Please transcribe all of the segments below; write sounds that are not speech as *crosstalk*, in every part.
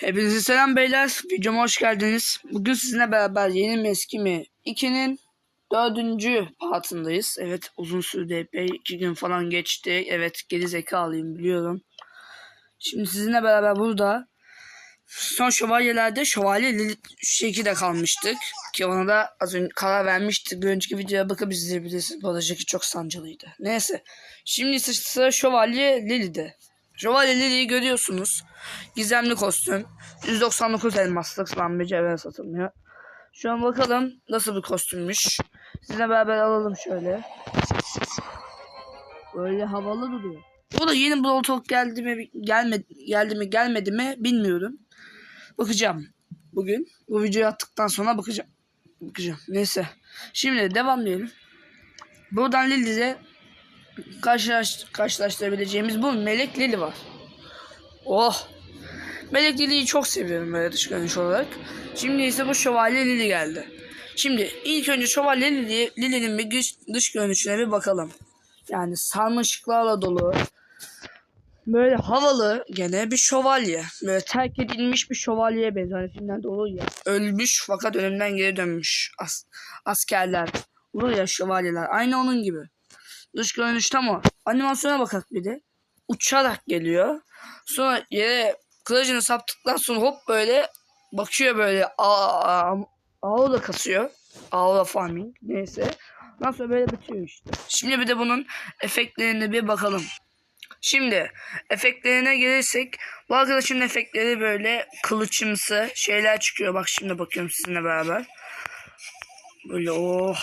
Hepinize selam beyler. Videoma hoş geldiniz. Bugün sizinle beraber yeni mi eski mi 2'nin dördüncü partındayız. Evet uzun sürdü epey. iki gün falan geçti. Evet geri zekalıyım biliyorum. Şimdi sizinle beraber burada son şövalyelerde şövalye Lilith şekilde kalmıştık. Ki ona da az önce karar vermiştik. Bir önceki videoya bakıp izleyebilirsiniz. Bu çok sancılıydı. Neyse. Şimdi ise sıra şövalye Lili'de. Şövalye Lili'yi görüyorsunuz. Gizemli kostüm. 199 elmaslık lan mücevher satılmıyor. Şu an bakalım nasıl bir kostümmüş. Sizinle beraber alalım şöyle. Böyle havalı duruyor. O da yeni Bloodhawk geldi mi gelmedi, geldi mi gelmedi mi bilmiyorum. Bakacağım bugün. Bu videoyu attıktan sonra bakacağım. Bakacağım. Neyse. Şimdi devam diyelim. Buradan Lili'de karşılaş, karşılaştırabileceğimiz bu Melek Lili var. Oh. Melek Lili'yi çok seviyorum böyle dış görünüş olarak. Şimdi ise bu Şövalye Lili geldi. Şimdi ilk önce Şövalye Lili, Lili'nin bir dış, dış görünüşüne bir bakalım. Yani sarmaşıklarla dolu. Böyle havalı gene bir şövalye. Böyle terk edilmiş bir şövalyeye benziyor. Hani filmlerde olur ya. Ölmüş fakat ölümden geri dönmüş as askerler. Olur ya şövalyeler. Aynı onun gibi. Dış görünüş tam o. Animasyona bakak bir de. Uçarak geliyor. Sonra yere kılıcını saptıktan sonra hop böyle bakıyor böyle aa, aula kasıyor. Aula farming neyse. Sonra böyle bitiyor işte. Şimdi bir de bunun efektlerine bir bakalım. Şimdi efektlerine gelirsek bu arkadaşın efektleri böyle kılıçımsı şeyler çıkıyor. Bak şimdi bakıyorum sizinle beraber. Böyle oh.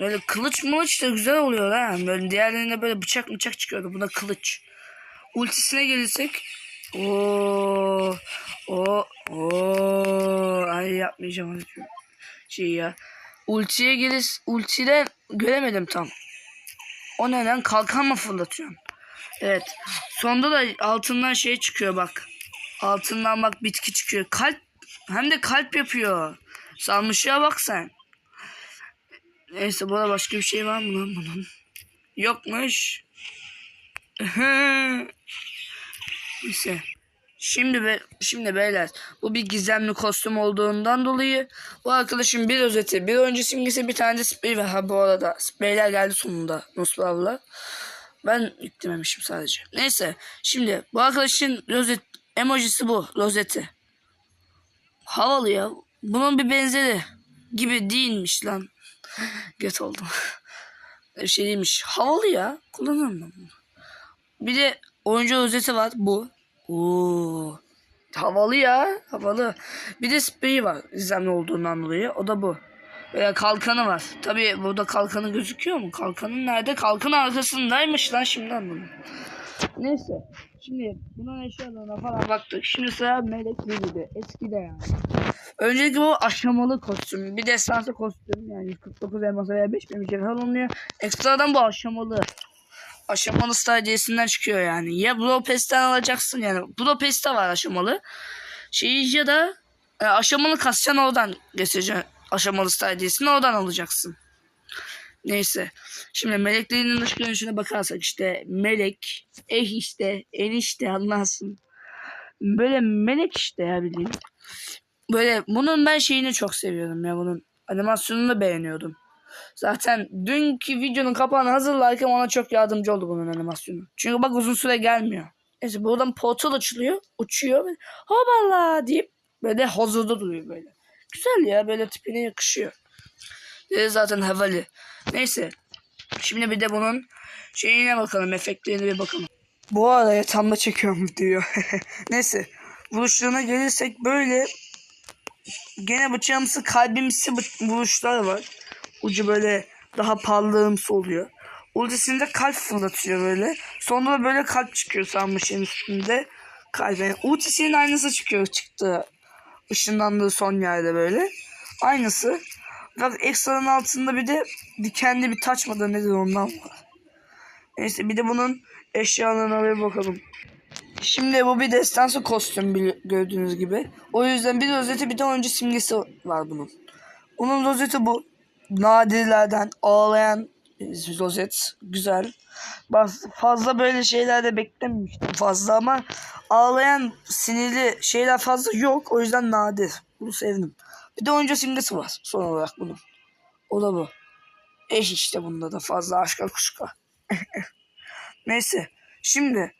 Böyle kılıç mılıç da güzel oluyor ha. Böyle diğerlerinde böyle bıçak bıçak çıkıyordu. Buna kılıç. Ultisine gelirsek. Oo. O o ay yapmayacağım şey ya. Ultiye gelir ultide göremedim tam. O neden kalkan mı fırlatıyorsun? Evet. Sonda da altından şey çıkıyor bak. Altından bak bitki çıkıyor. Kalp hem de kalp yapıyor. Salmışlığa bak sen. Neyse burada başka bir şey var mı lan bunun? Yokmuş. Neyse. Şimdi be, şimdi beyler bu bir gizemli kostüm olduğundan dolayı bu arkadaşın bir özeti bir önce simgesi bir tane de sprey var ha bu arada spreyler geldi sonunda Noslav'la ben yüklememişim sadece neyse şimdi bu arkadaşın rozet emojisi bu rozeti havalı ya bunun bir benzeri gibi değilmiş lan göt oldum şey değilmiş havalı ya kullanırım ben bunu bir de oyuncu özeti var bu Oo. Havalı ya. Havalı. Bir de spreyi var. İzlemli olduğundan dolayı. O da bu. Veya kalkanı var. Tabi burada kalkanı gözüküyor mu? Kalkanın nerede? Kalkan arkasındaymış lan şimdi anladım. Neyse. Şimdi bunun eşyalarına falan baktık. Şimdi sıra Melek Lili'de. Eskide yani. Önceki bu aşamalı kostüm. Bir destansı kostüm. Yani 49 elmasa veya 5 bin cevher alınıyor. Ekstradan bu aşamalı aşamalı stadiyesinden çıkıyor yani. Ya Budapest'ten alacaksın yani. Budapest'te var aşamalı. Şey ya da e, aşamalı kasacaksın oradan getireceksin. Aşamalı stadiyesini oradan alacaksın. Neyse. Şimdi meleklerin dış görünüşüne bakarsak işte melek, eh işte, enişte anlarsın. Böyle melek işte ya bildiğin. Böyle bunun ben şeyini çok seviyorum ya bunun. Animasyonunu beğeniyordum. Zaten dünkü videonun kapağını hazırlarken ona çok yardımcı oldu bunun animasyonu. Çünkü bak uzun süre gelmiyor. Neyse buradan portal açılıyor. Uçuyor. Böyle, Hopala deyip böyle hazırda duruyor böyle. Güzel ya böyle tipine yakışıyor. Ee, zaten havalı. Neyse. Şimdi bir de bunun şeyine bakalım. Efektlerine bir bakalım. Bu araya tam da çekiyorum diyor. *laughs* Neyse. Vuruşlarına gelirsek böyle gene bıçağımsı kalbimsi vuruşlar var ucu böyle daha parlığımsı oluyor. Ultisinde kalp fırlatıyor böyle. Sonra da böyle kalp çıkıyor sanmışın üstünde. Kalbe. Ultisinin aynısı çıkıyor çıktı. Işınlandığı son yerde böyle. Aynısı. Bak ekstranın altında bir de dikenli bir taç mıdır nedir ondan var. Neyse bir de bunun eşyalarına bir bakalım. Şimdi bu bir destansı kostüm gördüğünüz gibi. O yüzden bir rozeti bir de oyuncu simgesi var bunun. Onun rozeti bu nadirlerden ağlayan rozet güzel. Fazla böyle şeyler de beklememiştim fazla ama ağlayan sinirli şeyler fazla yok. O yüzden nadir. Bunu sevdim. Bir de oyuncu simgesi var son olarak bunun. O da bu. Eş işte bunda da fazla aşka kuşka. *laughs* Neyse. Şimdi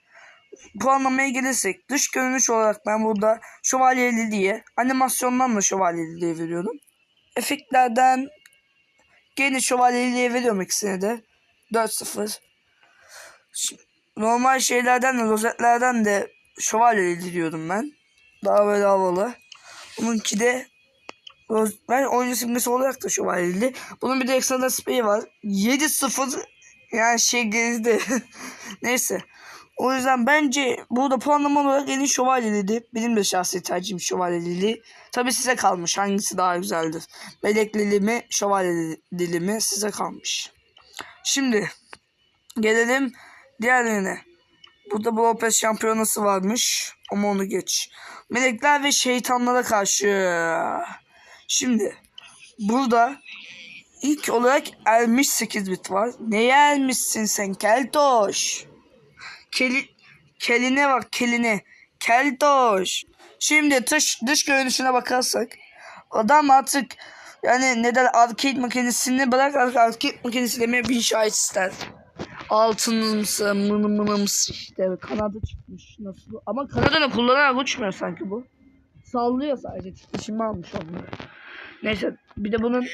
puanlamaya gelirsek dış görünüş olarak ben burada şövalyeli diye animasyondan da şövalyeli diye veriyorum. Efektlerden gene şövalyeli diye veriyorum ikisine de. 4-0. Şimdi normal şeylerden de rozetlerden de şövalyeli diyorum ben. Daha böyle havalı. Bununki de ben oyuncu simgesi olarak da şövalyeli. Bunun bir de ekstra spreyi var. 7-0 yani şey gezdi. *laughs* Neyse. O yüzden bence burada puanlama olarak en iyi şövalyeliydi. Benim de şahsi tercihim şövalyeliliği. Tabi size kalmış hangisi daha güzeldir. Meleklili mi şövalyelili mi size kalmış. Şimdi gelelim diğerlerine. Burada bu Opes şampiyonası varmış. Ama onu geç. Melekler ve şeytanlara karşı. Şimdi burada ilk olarak Ermiş 8 bit var. Neye ermişsin sen Keltoş? Keli, keline bak keline. Keltoş. Şimdi dış, dış görünüşüne bakarsak adam artık yani neden arcade makinesini bırak arcade makinesi demeye bin şahit ister. Altınımsı, mını mınımsı işte kanadı çıkmış nasıl ama kanadını kullanarak uçmuyor sanki bu. Sallıyor sadece titreşimi almış onu. Neyse bir de bunun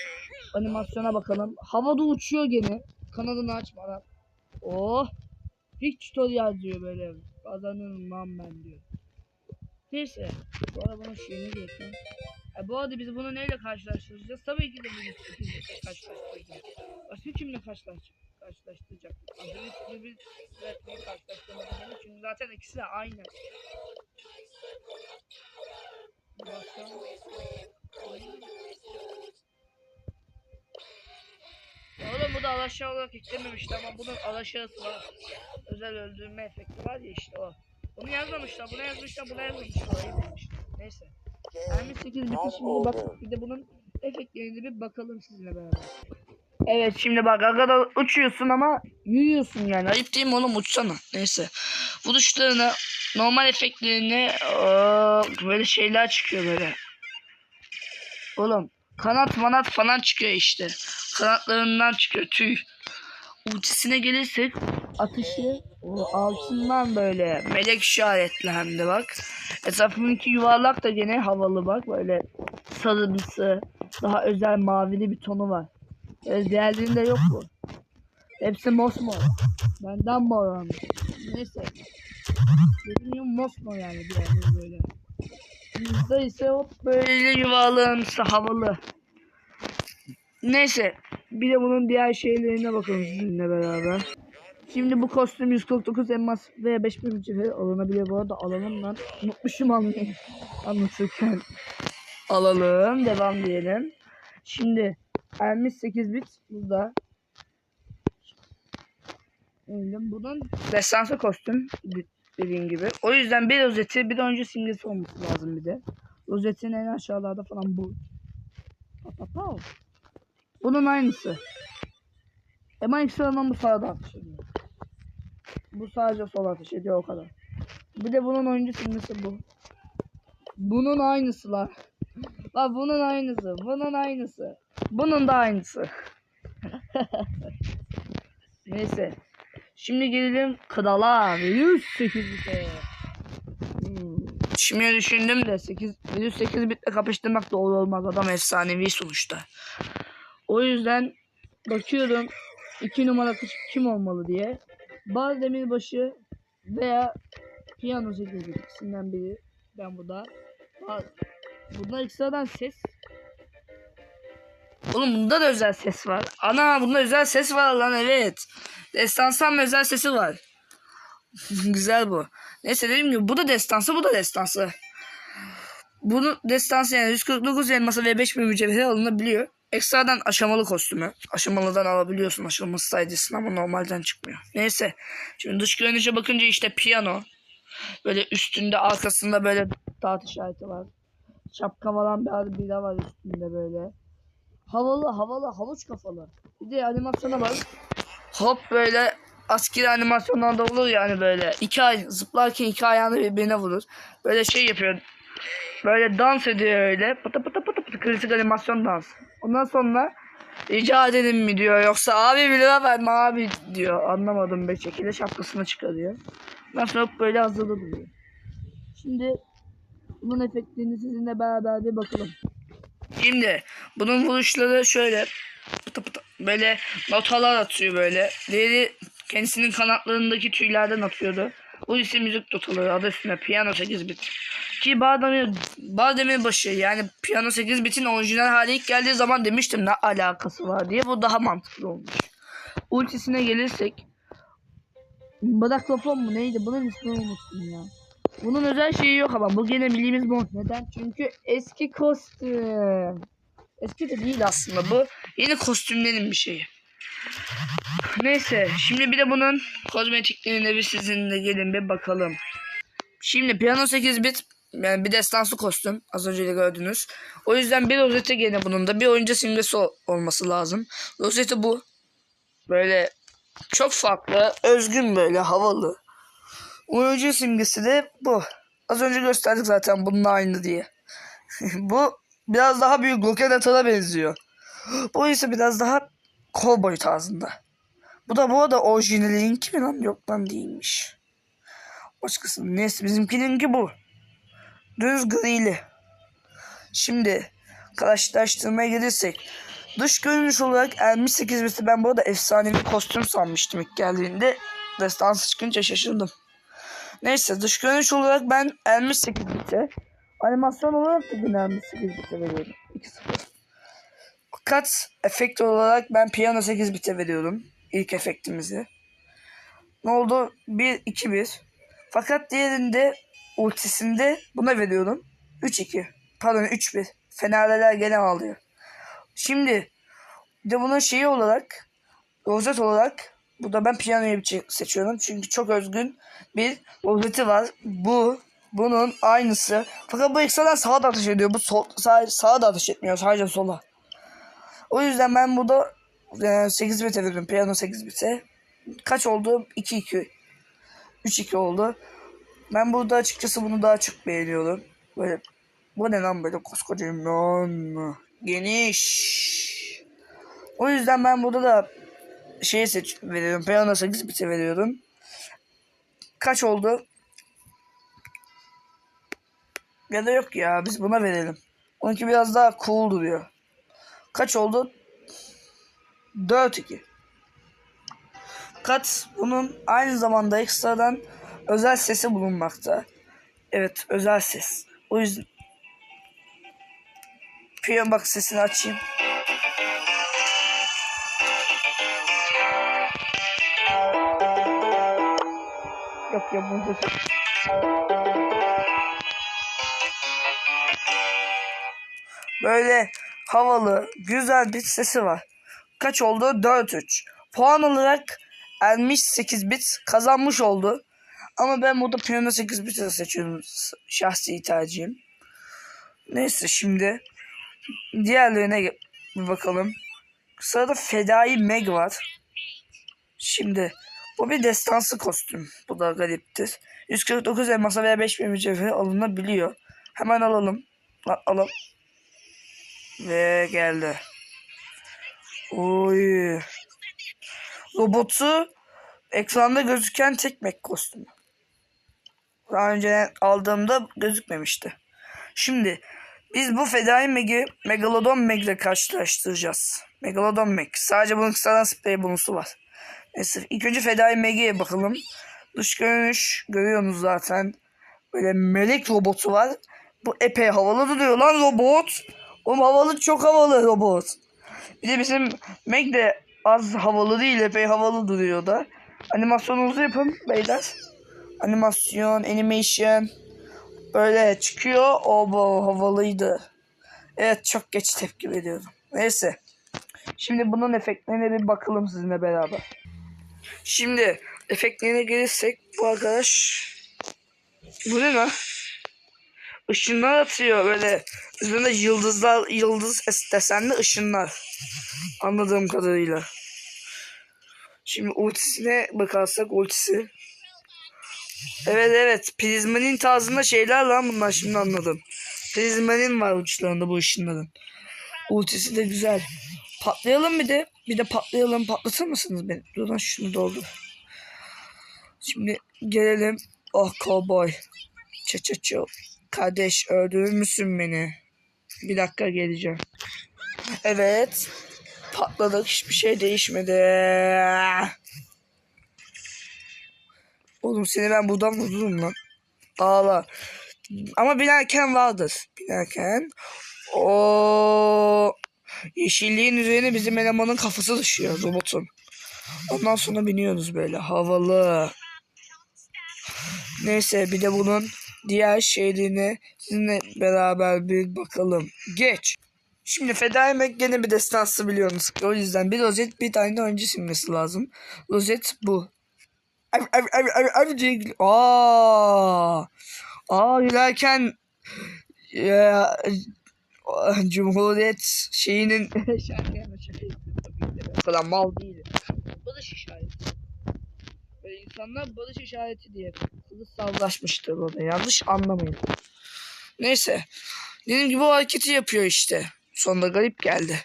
animasyona bakalım. Havada uçuyor gene. Kanadını açmadan. Oh. Big tutorial diyor böyle. Kazanırım lan ben diyor. Neyse. Bu arada bunun şeyini geçelim. E, bu arada biz bunu neyle karşılaştıracağız? Tabii ki de bu yüzükle karşılaştıracağız. Başka kimle karşılaş karşılaştıracak? Android bir üretmeyi karşılaştırmadım. Çünkü zaten ikisi de aynı. Başka? Bu da alaşağı olarak eklememişti ama bunun alaşağısı var. Özel öldürme efekti var ya işte o. Bunu yazmamışlar, buna yazmışlar, buna yazmamışlar. Neyse. Ermiş 8 bitti şimdi bak bir de bunun efektlerine bir bakalım sizinle beraber. Evet şimdi bak arkada uçuyorsun ama yürüyorsun yani. Ayıp değil mi oğlum uçsana. Neyse. Vuruşlarına normal efektlerine aa, böyle şeyler çıkıyor böyle. Oğlum kanat manat falan çıkıyor işte. Kanatlarından çıkıyor tüy. Ultisine gelirsek atışı altından böyle melek de bak. Etrafındaki yuvarlak da gene havalı bak böyle sarımsı daha özel mavili bir tonu var. Öyle diğerlerinde yok bu. Hepsi mosmor. Benden mor olmuş. Neyse. Dediğim gibi mosmor yani diğerleri böyle. Bizde ise hop böyle yuvarlağımsı havalı. Neyse. Bir de bunun diğer şeylerine bakalım sizinle beraber. Şimdi bu kostüm 149 elmas ve 5000 mücevher alınabiliyor. Bu arada alalım lan. Unutmuşum almayı anlatırken. Alalım. Devam diyelim. Şimdi Ermiş 8 bit burada. Elim bunun destansı kostüm dediğim gibi. O yüzden bir rozeti bir önce simgesi olması lazım bir de. Rozetin en aşağılarda falan bu. Pa, pa, pa. Bunun aynısı. Ama ekstradan bu sağda ateş ediyor. Bu sadece sol ateş ediyor o kadar. Bir de bunun oyuncu simgesi bu. Bunun aynısı lan. Bak bunun aynısı. Bunun aynısı. Bunun da aynısı. *laughs* Neyse. Şimdi gelelim krala. 108 bite. Hmm. Şimdi düşündüm de 8, 108 bitle kapıştırmak doğru olmaz. Adam efsanevi sonuçta. O yüzden bakıyorum 2 numara kız kim olmalı diye. Baz Demirbaşı veya Piyano 8 ikisinden biri. Ben bu da. Baz. Bunda ekstradan ses. Oğlum bunda da özel ses var. Ana bunda özel ses var lan evet. Destansan özel sesi var. *laughs* Güzel bu. Neyse dediğim gibi bu da destansı bu da destansı. Bunu destansı yani 149 elması ve 5000 mücevher alınabiliyor. Ekstradan aşamalı kostümü. Aşamalıdan alabiliyorsun aşamalı sayesinde ama normalden çıkmıyor. Neyse. Şimdi dış görünüşe bakınca işte piyano. Böyle üstünde arkasında böyle dağıt işareti var. Şapka falan bir biri var üstünde böyle. Havalı havalı havuç kafalı. Bir de animasyona bak. Hop böyle askeri animasyonlarda olur yani böyle. iki ay zıplarken iki ayağını birbirine vurur. Böyle şey yapıyor. Böyle dans ediyor öyle. Pıtı pıtı pıtı pıtı klasik animasyon dans. Ondan sonra rica edelim mi diyor. Yoksa abi bir lira verme abi diyor. Anlamadım be şekilde şapkasını çıkarıyor. Ondan sonra böyle hazırda duruyor. Şimdi bunun efektini sizinle beraber bir bakalım. Şimdi bunun vuruşları şöyle pıtı pıtı böyle notalar atıyor böyle. Diğeri kendisinin kanatlarındaki tüylerden atıyordu. Bu ise müzik notaları adı üstünde piyano 8 bit. Ki Bağdemir, Bağdemir başı yani piyano 8 bitin orijinal hali ilk geldiği zaman demiştim ne alakası var diye bu daha mantıklı olmuş. Ultisine gelirsek Badaklofon mu neydi bunun ismini unuttum ya. Bunun özel şeyi yok ama bu gene bildiğimiz mod. Neden? Çünkü eski kostüm. Eski de değil aslında bu. Yeni kostümlerin bir şeyi. Neyse şimdi bir de bunun kozmetiklerine bir sizinle gelin bir bakalım. Şimdi piyano 8 bit yani bir destansı kostüm az önce de gördünüz. O yüzden bir rozeti gene bunun da bir oyuncu simgesi ol- olması lazım. Rozeti bu. Böyle çok farklı, özgün böyle havalı. Oyuncu simgesi de bu. Az önce gösterdik zaten bunun aynı diye. *laughs* bu biraz daha büyük roket atana benziyor. Bu ise biraz daha kovboy tarzında. Bu da bu arada orijinalin mi lan? Yok lan değilmiş. Başkasının neyse bizimkininki bu. Düz grili. Şimdi karşılaştırmaya gelirsek dış görünüş olarak Elmiş 8 biti ben bu arada efsanevi kostüm sanmıştım ilk geldiğinde. Destansı çıkınca şaşırdım. Neyse dış görünüş olarak ben Elmiş 8 bite. Animasyon olarak da yine Elmiş 8 bite veriyorum. 2-0. Fakat efekt olarak ben piyano 8 bite veriyorum. ilk efektimizi. Ne oldu? 1-2-1. Fakat diğerinde ultisinde buna veriyorum. 3-2. Pardon 3-1. Fenerliler gene alıyor. Şimdi de bunun şeyi olarak rozet olarak bu da ben piyanoyu seçiyorum. Çünkü çok özgün bir rozeti var. Bu bunun aynısı. Fakat bu ekstradan sağa da ateş ediyor. Bu sol, sağ, sağa da ateş etmiyor. Sadece sola. O yüzden ben burada e, 8 bite veriyorum. Piyano 8 bite. Kaç oldu? 2-2. 3-2 oldu. Ben burada açıkçası bunu daha çok beğeniyorum. Böyle bu ne lan böyle koskoca lan geniş. O yüzden ben burada da şeyi seç veriyorum. Piyano 8 bite veriyorum. Kaç oldu? Ya da yok ya biz buna verelim. Onunki biraz daha cool duruyor. Kaç oldu? 4-2. Kat bunun aynı zamanda ekstradan özel sesi bulunmakta. Evet özel ses. O yüzden Piyon bak sesini açayım. Yok ya bunu sesi. Böyle havalı, güzel bir sesi var. Kaç oldu? 4-3. Puan olarak Elmiş 8 bit kazanmış oldu. Ama ben burada piyano 8 bit seçiyorum. Şahsi tercihim. Neyse şimdi diğerlerine bir bakalım. Sırada Fedai Meg var. Şimdi bu bir destansı kostüm. Bu da gariptir. 149 elmasa veya 5000 mücevher alınabiliyor. Hemen alalım. Alalım. Ve geldi. Oy. Robotu ekranda gözüken tek Mac kostümü. Daha önce aldığımda gözükmemişti. Şimdi biz bu Fedai Meg'i Megalodon Meg ile karşılaştıracağız. Megalodon Meg. Sadece bunun kısadan sprey bonusu var. Neyse ilk önce Fedai Meg'e bakalım. Dış görünüş görüyorsunuz zaten. Böyle melek robotu var. Bu epey havalı duruyor lan robot. Oğlum havalı çok havalı robot. Bir de bizim Meg de az havalı değil epey havalı duruyor da. Animasyonunuzu yapın beyler. Animasyon, animation. Böyle çıkıyor. O bu havalıydı. Evet çok geç tepki veriyorum. Neyse. Şimdi bunun efektlerine bir bakalım sizinle beraber. Şimdi efektlerine gelirsek bu arkadaş bu ne lan? Işınlar atıyor böyle. Üzerinde yıldızlar, yıldız es- desenli ışınlar. Anladığım kadarıyla. Şimdi ultisine bakarsak ultisi. Evet evet. Prizmanin tarzında şeyler lan bunlar şimdi anladım. Prizmanin var uçlarında bu ışınların. Ultisi de güzel. Patlayalım bir de. Bir de patlayalım. Patlatır mısınız beni? Dur lan şunu doldur. Şimdi gelelim. Oh cowboy. Çı çı çı. Kardeş öldürür müsün beni? Bir dakika geleceğim. Evet. Patladık. Hiçbir şey değişmedi. Oğlum seni ben buradan vururum lan. Ağla. Ama binerken vardır. Binerken. O yeşilliğin üzerine bizim elemanın kafası düşüyor robotun. Ondan sonra biniyoruz böyle havalı. Neyse bir de bunun diğer şeylerine sizinle beraber bir bakalım. Geç. Şimdi feda etmek gene bir destansı biliyorsunuz. O yüzden bir rozet bir tane önce silmesi lazım. Rozet bu. Gül- Aa, aa gülerken ya, Cumhuriyet şeyinin *laughs* kadar mal değil. Barış işareti. Böyle insanlar barış işareti diye kılıçsallaşmıştır orada. Yanlış anlamayın. Neyse. Dediğim gibi o hareketi yapıyor işte. Sonunda garip geldi.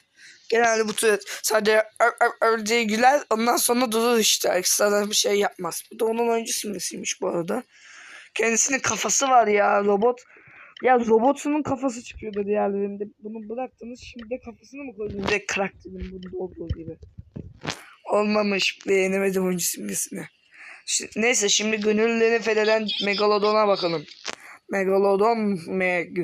Genelde bu tür sadece öv öv öv diye güler ondan sonra durur işte. Ekstradan bir şey yapmaz. Bu da onun oyuncu simgesiymiş bu arada. Kendisinin kafası var ya robot. Ya robotunun kafası çıkıyordu diğerlerinde. Bunu bıraktınız şimdi de kafasını mı koydunuz? Direkt karakterin bunu olduğu gibi. Olmamış. Beğenemedim oyuncu simgesini. Şi- neyse şimdi gönüllerini fetheden Megalodon'a bakalım. Megalodon Meg.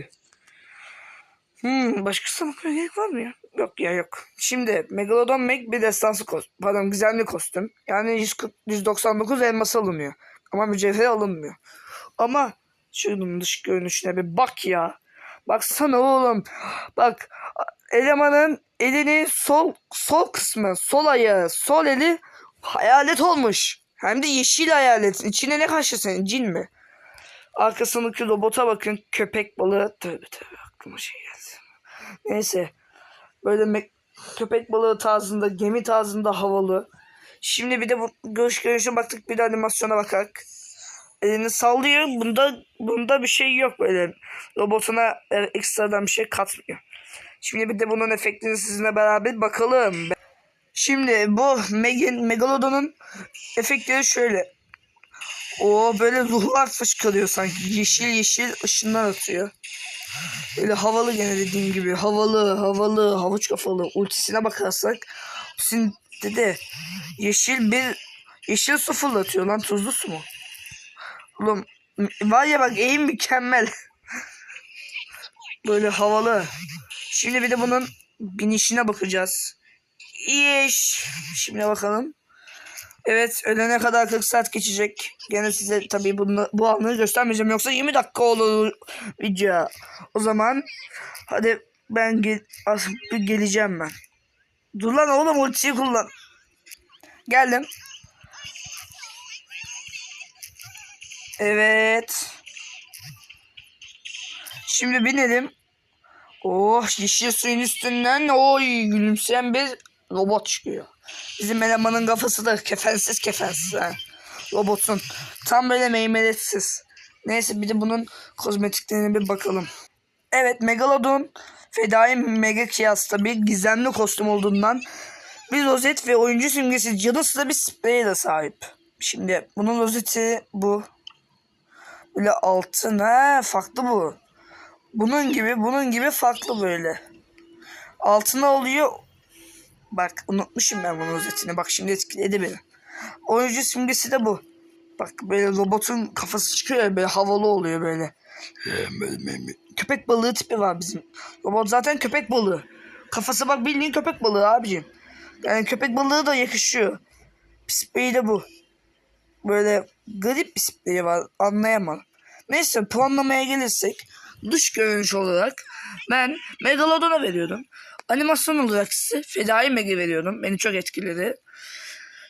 Hmm, başkası bakmaya gerek var mı ya? Yok ya yok. Şimdi Megalodon Meg bir destansı. Pardon gizemli kostüm. Yani 140, 199 elması alınıyor. Ama mücevher alınmıyor. Ama şunun dış görünüşüne bir bak ya. Baksana oğlum. Bak elemanın elini sol sol kısmı, sol ayağı, sol eli hayalet olmuş. Hem de yeşil hayalet. İçine ne kaçtı senin cin mi? Arkasındaki robota bakın. Köpek balığı. Tövbe tövbe aklıma şey geldi. Neyse. Böyle köpek balığı tarzında, gemi tarzında havalı. Şimdi bir de bu görüş görünüşe baktık bir de animasyona bakarak. Elini sallıyor. Bunda bunda bir şey yok böyle. Robotuna e, ekstradan bir şey katmıyor. Şimdi bir de bunun efektini sizinle beraber bakalım. Şimdi bu Megan, Megalodon'un efektleri şöyle. O böyle ruhlar fışkırıyor sanki. Yeşil yeşil ışınlar atıyor. Böyle havalı gene dediğim gibi. Havalı, havalı, havuç kafalı. Ultisine bakarsak. Ultisinde de yeşil bir yeşil su fırlatıyor lan. Tuzlu su mu? Oğlum var ya bak eğim mükemmel. Böyle havalı. Şimdi bir de bunun binişine bakacağız. İş. Şimdi bakalım. Evet ölene kadar 40 saat geçecek. Gene size tabii bunu, bu anları göstermeyeceğim. Yoksa 20 dakika olur video. O zaman hadi ben gel, geleceğim ben. Dur lan oğlum ultiyi kullan. Geldim. Evet. Şimdi binelim. Oh yeşil suyun üstünden oy gülümseyen bir robot çıkıyor. Bizim elemanın kafası da kefensiz kefensiz ha. Robotun. Tam böyle meymeletsiz. Neyse bir de bunun kozmetiklerine bir bakalım. Evet Megalodon Fedai Mega Kiyas'ta bir gizemli kostüm olduğundan bir rozet ve oyuncu simgesi yanı sıra bir spreye de sahip. Şimdi bunun rozeti bu. Böyle altın ha farklı bu. Bunun gibi bunun gibi farklı böyle. Altına oluyor. Bak unutmuşum ben bunun rozetini. Bak şimdi etkiledi beni. Oyuncu simgesi de bu. Bak böyle robotun kafası çıkıyor ya böyle havalı oluyor böyle. Köpek balığı tipi var bizim. Robot zaten köpek balığı. Kafası bak bildiğin köpek balığı abicim. Yani köpek balığı da yakışıyor. Spreyi de bu. Böyle garip bir spreyi var. Anlayamam. Neyse puanlamaya gelirsek dış görünüş olarak ben Megalodon'a veriyordum. Animasyon olarak ise Fedai Meg'e veriyordum. Beni çok etkiledi.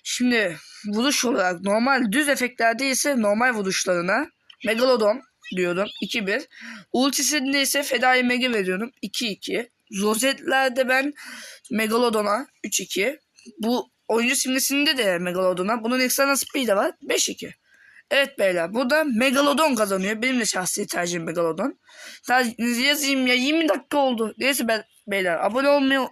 Şimdi vuruş olarak normal düz efektlerde ise normal vuruşlarına Megalodon diyorum 2-1. Ultisinde ise Fedai Meg'e veriyorum 2-2. Rozetlerde ben Megalodon'a 3-2. Bu oyuncu simgesinde de Megalodon'a. Bunun ekstra speed'i var. 5-2. Evet beyler burada Megalodon kazanıyor. Benim de şahsi tercihim Megalodon. Yazayım ya 20 dakika oldu. Neyse ben, beyler abone olmayı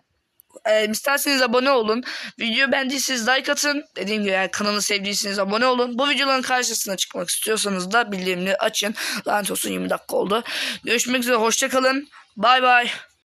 e, isterseniz abone olun. Video beğendiyseniz like atın. Dediğim gibi eğer kanalı sevdiyseniz abone olun. Bu videoların karşısına çıkmak istiyorsanız da bildirimleri açın. Lanet olsun 20 dakika oldu. Görüşmek üzere hoşçakalın. Bay bay.